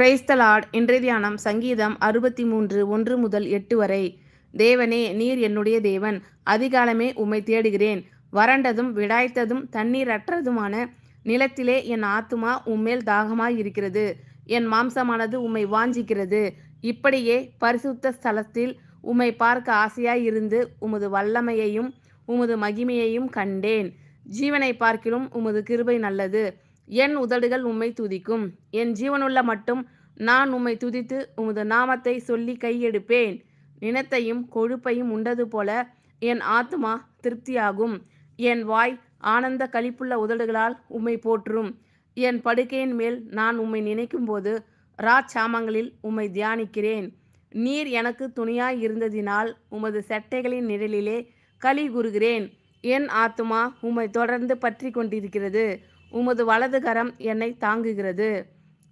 Praise the Lord இன்றைய தியானம் சங்கீதம் அறுபத்தி மூன்று ஒன்று முதல் எட்டு வரை. தேவனே நீர் என்னுடைய தேவன். அதிகாலமே உம்மை தேடுகிறேன். வறண்டதும் விடாய்த்ததும் தண்ணீரற்றதுமான நிலத்திலே என் ஆத்துமா உம்மேல் தாகமாய் இருக்கிறது. என் மாம்சமானது உம்மை வாஞ்சிக்கிறது. இப்படியே பரிசுத்த ஸ்தலத்தில் உம்மை பார்க்க ஆசையாய் இருந்து உமது வல்லமையையும் உமது மகிமையையும் கண்டேன். ஜீவனை பார்க்கிலும் உமது கிருபை நல்லது. என் உதடுகள் உம்மை துதிக்கும். என் ஜீவனுள்ள மட்டும் நான் உம்மை துதித்து உமது நாமத்தை சொல்லி கையெடுப்பேன். நினத்தையும் கொழுப்பையும் உண்டது போல என் ஆத்துமா திருப்தியாகும். என் வாய் ஆனந்த களிப்புள்ள உதடுகளால் உம்மை போற்றும். என் படுக்கையின் மேல் நான் உம்மை நினைக்கும்போது ராச்சாமங்களில் உம்மை தியானிக்கிறேன். நீர் எனக்கு துணியாய் இருந்ததினால் உமது சட்டைகளின் நிழலிலே களி கூறுகிறேன். என் ஆத்துமா உம்மை தொடர்ந்து பற்றி கொண்டிருக்கிறது. உமது வலது கரம் என்னை தாங்குகிறது.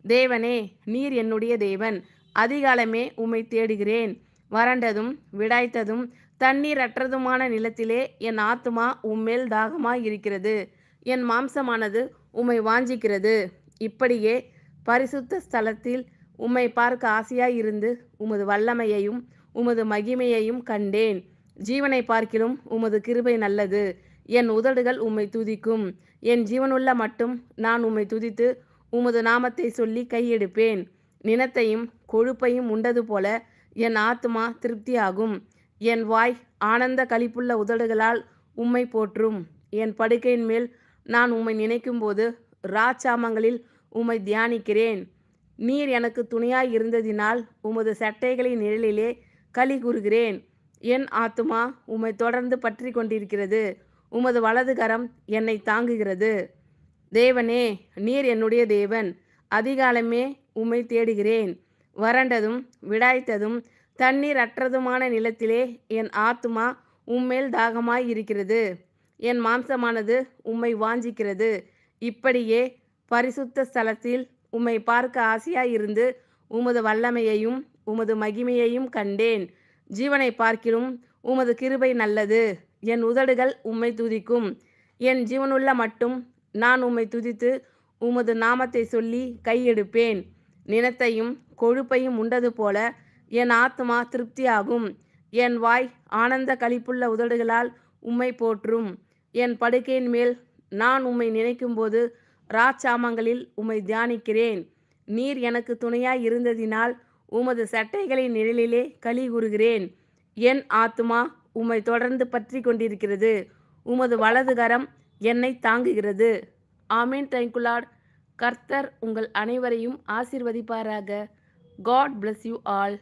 தேவனே நீர் என்னுடைய தேவன். அதிகாலமே உம்மை தேடுகிறேன். வறண்டதும் விடாய்த்ததும் தண்ணீரற்றதுமான நிலத்திலே என் ஆத்துமா உம்மேல் தாகமாய் இருக்கிறது என் மாம்சமானது உம்மை வாஞ்சிக்கிறது. இப்படியே பரிசுத்த ஸ்தலத்தில் உம்மை பார்க்க ஆசையாய் இருந்து உமது வல்லமையையும் உமது மகிமையையும் கண்டேன். ஜீவனை பார்க்கிலும் உமது கிருபை நல்லது. என் உதடுகள் உம்மை துதிக்கும். என் ஜீவனுள்ள மட்டும் நான் உம்மை துதித்து உமது நாமத்தை சொல்லி கையெடுப்பேன். நினத்தையும் கொழுப்பையும் உண்டது போல என் ஆத்துமா திருப்தியாகும். என் வாய் ஆனந்த களிப்புள்ள உதடுகளால் உம்மை போற்றும். என் படுக்கையின் மேல் நான் உம்மை நினைக்கும்போது ராச்சாமங்களில் உம்மை தியானிக்கிறேன். நீர் எனக்கு துணையாய் இருந்ததினால் உமது சட்டைகளின் நிழலிலே களி கூறுகிறேன். என் ஆத்துமா உம்மை தொடர்ந்து பற்றி கொண்டிருக்கிறது. உமது வலது கரம் என்னை தாங்குகிறது. தேவனே நீர் என்னுடைய தேவன். அதிகாலமே உம்மை தேடுகிறேன். வறண்டதும் விடாய்த்ததும் தண்ணீர் அற்றதுமான நிலத்திலே என் ஆத்துமா உம்மேல் தாகமாய் இருக்கிறது. என் மாம்சமானது உம்மை வாஞ்சிக்கிறது. இப்படியே பரிசுத்த ஸ்தலத்தில் உம்மை பார்க்க ஆசையாய் இருந்து உமது வல்லமையையும் உமது மகிமையையும் கண்டேன். ஜீவனை பார்க்கிலும் உமது கிருபை நல்லது. என் உதடுகள் உம்மை துதிக்கும். என் ஜீவனுள்ள மட்டும் நான் உம்மை துதித்து உமது நாமத்தை சொல்லி கையெடுப்பேன். நினத்தையும் கொழுப்பையும் உண்டது போல என் ஆத்மா திருப்தியாகும். என் வாய் ஆனந்த களிப்புள்ள உதடுகளால் உம்மை போற்றும். என் படுக்கையின் மேல் நான் உம்மை நினைக்கும்போது ராச்சாமங்களில் உம்மை தியானிக்கிறேன். நீர் எனக்கு துணையாய் இருந்ததினால் உமது சட்டைகளின் நிழலிலே களி கூறுகிறேன். என் ஆத்மா உம்மை தொடர்ந்து பற்றி கொண்டிருக்கிறது. உமது வலது கரம் என்னை தாங்குகிறது. ஆமீன் தேங்குலாட் கர்த்தர் உங்கள் அனைவரையும் ஆசிர்வதிப்பாராக. God bless you all